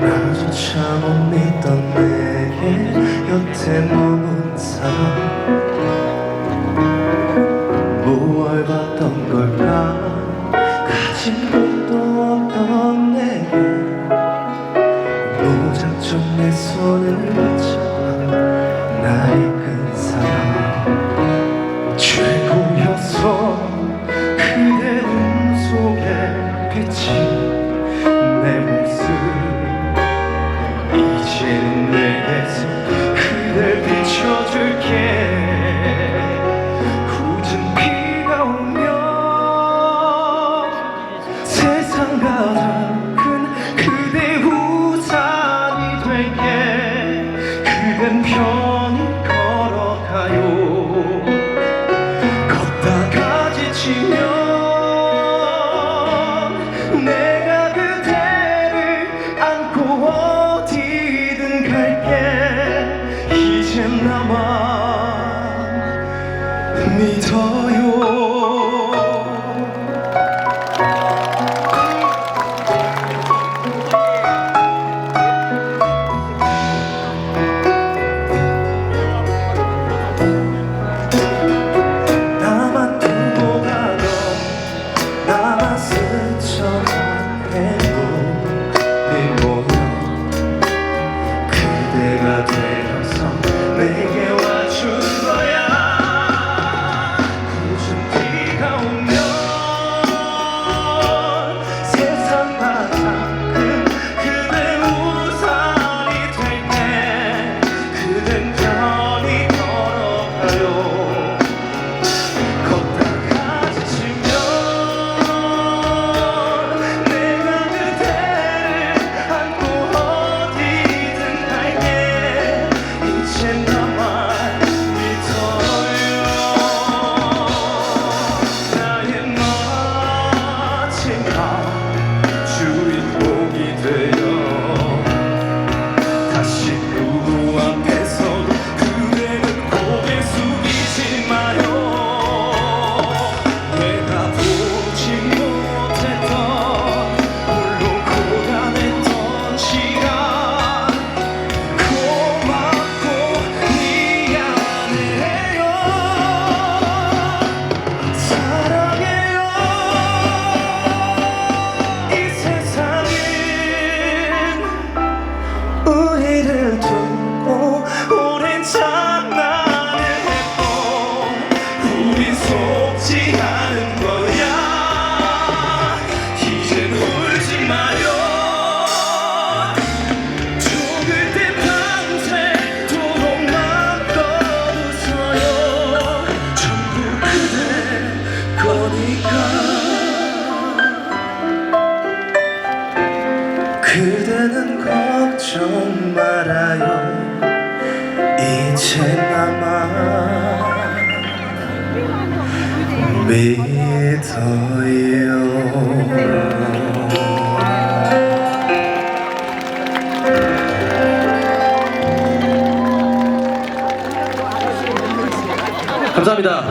나조차 못 믿던 내게 여태 머문 사람 무얼 봤던 걸까? 가진 돈도 없던 내게. 무작정 내 손을 잡아 나의 你左右。to 걱정 말아요 이제 나만 믿어요 감사합니다.